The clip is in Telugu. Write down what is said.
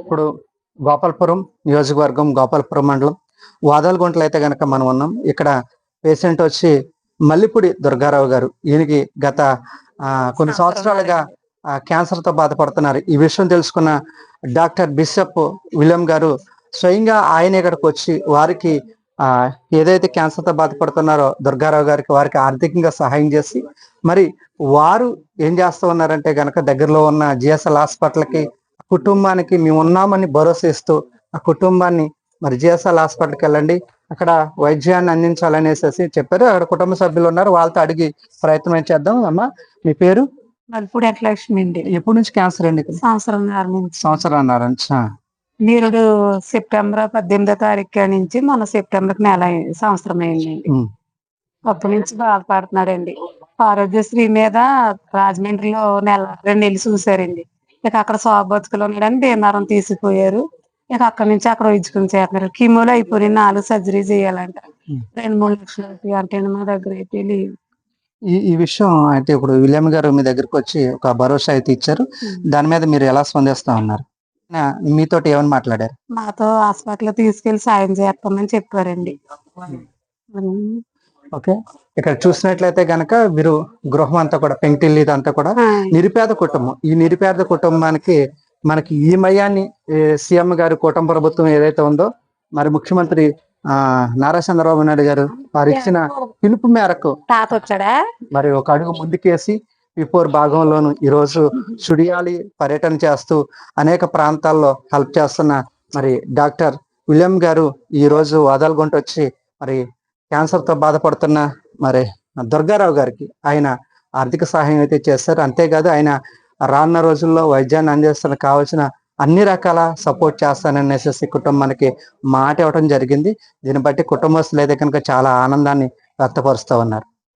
ఇప్పుడు గోపాలపురం నియోజకవర్గం గోపాలపురం మండలం వాదాలగుంటలో అయితే గనక మనం ఉన్నాం. ఇక్కడ పేషెంట్ వచ్చి మల్లిపూడి దుర్గారావు గారు ఈయనకి గత ఆ, కొన్ని సంవత్సరాలుగా ఆ, క్యాన్సర్తో బాధపడుతున్నారు. ఈ విషయం తెలుసుకున్న డాక్టర్ బిషప్ విలియం గారు స్వయంగా ఆయన ఇక్కడికి వచ్చి వారికి ఆ ఏదైతే క్యాన్సర్తో బాధపడుతున్నారో దుర్గారావు గారికి వారికి ఆర్థికంగా సహాయం చేసి మరి వారు ఏం చేస్తూ ఉన్నారంటే గనక దగ్గరలో ఉన్న జిఎస్ఎల్ హాస్పిటల్కి కుటుంబానికి మేము ఉన్నామని భరోసా ఇస్తూ ఆ కుటుంబాన్ని మరి జిఎస్ఎల్ హాస్పిటల్కి వెళ్ళండి. అక్కడ వైద్యాన్ని అందించాలనేసి చెప్పారు. అక్కడ కుటుంబ సభ్యులు ఉన్నారు. వాళ్ళతో అడిగి ప్రయత్నం చేద్దాం అమ్మా? మీ పేరు? మల్పూడి వెంకటలక్ష్మి అండి. ఎప్పటి నుంచి క్యాన్సర్ అండి సంవత్సరం సంవత్సరం నీరుడు సెప్టెంబర్ పద్దెనిమిదో తారీఖు నుంచి మన సెప్టెంబర్ నెల అయింది, సంవత్సరం అయిందండి ఉమ్. అప్పటి నుంచి బాధపడుతున్నాడండి. ఆరోగ్యశ్రీ మీద రాజమండ్రిలో నెల రెండు నెలలు చూసారండి ఇక అక్కడ సోప్ బతుకులు ఉన్నాడని భీమవరం తీసుకుపోయారు ఇక అక్కడి నుంచి అక్కడ ఇచ్చుకుని చేస్తున్నారు. కిమోలో అయిపోయి నాలుగు సర్జరీ చేయాలంట. రెండు మూడు లక్షలు అవుతాయి అంటే మా దగ్గర అయితే లేవు. ఈ ఈ విషయం అయితే ఇప్పుడు విలియం గారు మీ దగ్గరికి వచ్చి ఒక భరోసా అయితే ఇచ్చారు. దాని మీద మీరు ఎలా స్పందిస్తా ఉన్నారు? మీతోటి ఏమని మాట్లాడారు? మాతో హాస్పిటల్ తీసుకెళ్ళి సాయం చేస్తామని చెప్పారండి. ఓకే. ఇక్కడ చూసినట్లయితే గనక వీరు గృహం అంతా కూడా పెంకిటిల్లి ఇదంతా కూడా నిరుపేద కుటుంబం. ఈ నిరుపేద కుటుంబానికి మనకి ఈ మయాన్ని సీఎం గారి కుటుంబ ప్రభుత్వం ఏదైతే ఉందో మరి ముఖ్యమంత్రి ఆ నారా చంద్రబాబు నాయుడు గారు వారు ఇచ్చిన పిలుపు మేరకు తాత వచ్చాడా? మరి ఒక అడుగు ముందుకేసి బిఫోర్ భాగంలోను ఈ రోజు సుడియాలి పర్యటన చేస్తూ అనేక ప్రాంతాల్లో హెల్ప్ చేస్తున్న మరి డాక్టర్ విలియం గారు ఈ రోజు వాదాలగుంట వచ్చి మరి క్యాన్సర్తో బాధపడుతున్న మరి దుర్గారావు గారికి ఆయన ఆర్థిక సహాయం అయితే చేస్తారు. అంతేకాదు ఆయన రానున్న రోజుల్లో వైద్యాన్ని అందిస్తున్న కావాల్సిన అన్ని రకాల సపోర్ట్ చేస్తాననేసి కుటుంబానికి మాట ఇవ్వడం జరిగింది. దీన్ని బట్టి కుటుంబస్తులు అయితే కనుక చాలా ఆనందాన్ని వ్యక్తపరుస్తూ ఉన్నారు.